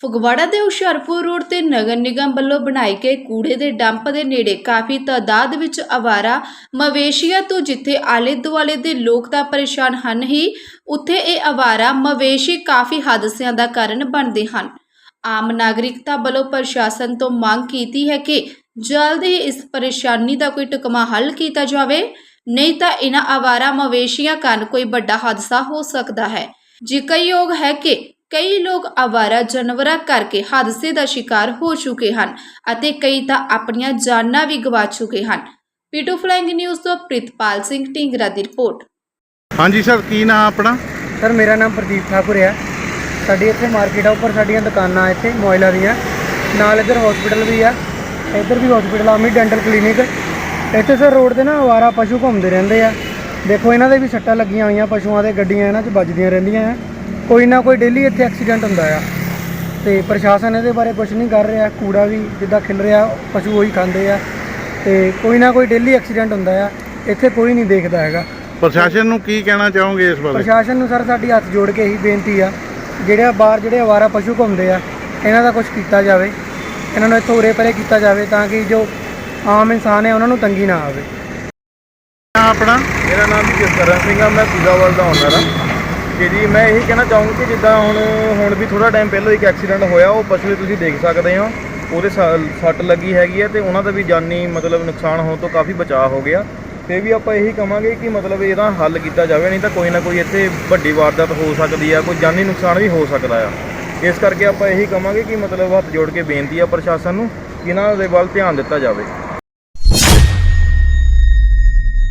ਫਗਵਾੜਾ ਦੇ ਹੁਸ਼ਿਆਰਪੁਰ ਰੋਡ ਤੇ ਨਗਰ ਨਿਗਮ ਵੱਲੋਂ ਬਣਾਏ ਗਏ ਕੂੜੇ ਦੇ ਡੰਪ ਦੇ ਨੇੜੇ ਕਾਫੀ ਤਾਦਾਦ ਵਿੱਚ ਆਵਾਰਾ ਮਵੇਸ਼ੀਆਂ ਤੋਂ ਜਿੱਥੇ ਆਲੇ ਦੁਆਲੇ ਦੇ ਲੋਕ ਤਾਂ ਪਰੇਸ਼ਾਨ ਹਨ ਹੀ, ਉੱਥੇ ਇਹ ਆਵਾਰਾ ਮਵੇਸ਼ੀ ਕਾਫੀ ਹਾਦਸਿਆਂ ਦਾ ਕਾਰਨ ਬਣਦੇ ਹਨ। ਆਮ ਨਾਗਰਿਕਤਾ ਵੱਲੋਂ ਪ੍ਰਸ਼ਾਸਨ ਤੋਂ ਮੰਗ ਕੀਤੀ ਹੈ ਕਿ ਜਲਦ ਹੀ ਇਸ ਪਰੇਸ਼ਾਨੀ ਦਾ ਕੋਈ ਟੁਕਮਾ ਹੱਲ ਕੀਤਾ ਜਾਵੇ, ਨਹੀਂ ਤਾਂ ਇਹਨਾਂ ਆਵਾਰਾ ਮਵੇਸ਼ੀਆਂ ਕਾਰਨ ਕੋਈ ਵੱਡਾ ਹਾਦਸਾ ਹੋ ਸਕਦਾ ਹੈ। ਜ਼ਿਕਰਯੋਗ ਹੈ ਕਿ ਕਈ ਲੋਕ ਆਵਾਰਾ ਜਾਨਵਰਾਂ ਕਰਕੇ ਹਾਦਸੇ ਦਾ ਸ਼ਿਕਾਰ ਹੋ ਚੁੱਕੇ ਹਨ ਅਤੇ ਕਈ ਤਾਂ ਆਪਣੀਆਂ ਜਾਨਾਂ ਵੀ ਗਵਾ ਚੁੱਕੇ ਹਨ। ਪੀਟੂ ਫਲਾਈਂਗ ਨਿਊਜ਼ ਤੋਂ ਪ੍ਰਿਤਪਾਲ ਸਿੰਘ ਢਿੰਗਰਾ ਦੀ ਰਿਪੋਰਟ। ਹਾਂਜੀ ਸਰ ਕੀ ਨਾਮ ਆਪਣਾ? ਸਰ ਮੇਰਾ ਨਾਮ ਪ੍ਰਦੀਪ ਠਾਕੁਰ ਹੈ ਸਾਡੀ ਇੱਥੇ ਮਾਰਕੀਟ ਆ ਉੱਪਰ ਸਾਡੀਆਂ ਦੁਕਾਨਾਂ ਇੱਥੇ ਮੋਬਾਈਲਾਂ ਦੀਆਂ। ਨਾਲ ਇੱਧਰ ਹਸਪੀਟਲ ਵੀ ਆ। ਇੱਧਰ ਵੀ ਹਸਪੀਟਲ ਆ ਮੀ ਡੈਂਟਲ ਕਲੀਨਿਕ ਇੱਥੇ ਸਰ ਰੋਡ ਤੇ ਨਾ ਆਵਾਰਾ ਪਸ਼ੂ ਘੁੰਮਦੇ ਰਹਿੰਦੇ ਆ। ਦੇਖੋ ਇਹਨਾਂ ਦੇ ਵੀ ਸੱਟਾਂ ਲੱਗੀਆਂ ਹੋਈਆਂ ਪਸ਼ੂਆਂ ਦੇ ਗੱਡੀਆਂ ਇਹਨਾਂ 'ਚ ਵੱਜਦੀਆਂ ਰਹਿੰਦੀਆਂ ਆ। ਕੋਈ ਨਾ ਕੋਈ ਡੇਲੀ ਇੱਥੇ ਐਕਸੀਡੈਂਟ ਹੁੰਦਾ ਆ। ਤੇ ਪ੍ਰਸ਼ਾਸਨ ਇਹਦੇ ਬਾਰੇ ਕੁਝ ਨਹੀਂ ਕਰ ਰਿਹਾ ਕੂੜਾ ਵੀ ਜਿੱਦਾਂ ਖਿਲ ਰਿਹਾ ਪਸ਼ੂ ਉਹੀ ਖਾਂਦੇ ਆ। ਤੇ ਕੋਈ ਨਾ ਕੋਈ ਡੇਲੀ ਐਕਸੀਡੈਂਟ ਹੁੰਦਾ ਆ ਇੱਥੇ ਕੋਈ ਨਹੀਂ ਦੇਖਦਾ ਹੈਗਾ। ਪ੍ਰਸ਼ਾਸਨ ਨੂੰ ਕੀ ਕਹਿਣਾ ਚਾਹੋਗੇ ਇਸ ਬਾਰੇ? ਪ੍ਰਸ਼ਾਸਨ ਨੂੰ ਸਰ ਸਾਡੀ ਹੱਥ ਜੋੜ ਕੇ ਇਹੀ ਬੇਨਤੀ ਆ ਜਿਹੜੇ ਬਾਹਰ ਜਿਹੜੇ ਆਵਾਰਾ ਪਸ਼ੂ ਘੁੰਮਦੇ ਆ ਇਹਨਾਂ ਦਾ ਕੁਝ ਕੀਤਾ ਜਾਵੇ। ਇਹਨਾਂ ਨੂੰ ਇੱਥੋਂ ਉਰੇ ਪਰੇ ਕੀਤਾ ਜਾਵੇ ਤਾਂ ਕਿ ਜੋ ਆਮ ਇਨਸਾਨ ਹੈ ਉਹਨਾਂ ਨੂੰ ਤੰਗੀ ਨਾ ਆਵੇ। ਆਪਣਾ? ਮੇਰਾ ਨਾਮ ਜਸਕਰਨ ਸਿੰਘ ਆ ਮੈਂ ਪੀਜ਼ਾਵਲ ਦਾ ਓਨਰ ਆ। ਕਿ ਜੀ। ਮੈਂ ਇਹੀ ਕਹਿਣਾ ਚਾਹੂੰਗਾ ਕਿ ਜਿੱਦਾਂ ਹੁਣ ਹੁਣ ਵੀ ਥੋੜਾ ਟਾਈਮ ਪਹਿਲਾਂ ਇੱਕ ਐਕਸੀਡੈਂਟ ਹੋਇਆ, ਉਹ ਪਛਲੇ ਤੁਸੀਂ ਦੇਖ ਸਕਦੇ ਹੋ। ਉਹਦੇ ਸ ਸੱਟ ਲੱਗੀ ਹੈਗੀ ਹੈ ਤੇ ਉਹਨਾਂ ਦਾ ਵੀ ਜਾਨੀ ਮਤਲਬ ਨੁਕਸਾਨ ਹੋਣ ਤੋਂ ਕਾਫੀ ਬਚਾਅ ਹੋ ਗਿਆ। ਤੇ ਵੀ ਆਪਾਂ ਇਹੀ ਕਵਾਂਗੇ ਕਿ ਮਤਲਬ ਇਹਦਾ ਹੱਲ ਕੀਤਾ ਜਾਵੇ, ਨਹੀਂ ਤਾਂ ਕੋਈ ਨਾ ਕੋਈ ਇੱਥੇ ਵੱਡੀ ਵਾਰਦਾਤ ਹੋ ਸਕਦੀ ਆ, ਕੋਈ ਜਾਨੀ ਨੁਕਸਾਨ ਵੀ ਹੋ ਸਕਦਾ ਆ। ਇਸ ਕਰਕੇ ਆਪਾਂ ਇਹੀ ਕਵਾਂਗੇ ਕਿ ਮਤਲਬ ਹੱਥ ਜੋੜ ਕੇ ਬੇਨਤੀ ਆ ਪ੍ਰਸ਼ਾਸਨ ਨੂੰ ਕਿ ਇਹਨਾਂ ਦੇ ਵੱਲ ਧਿਆਨ ਦਿੱਤਾ ਜਾਵੇ।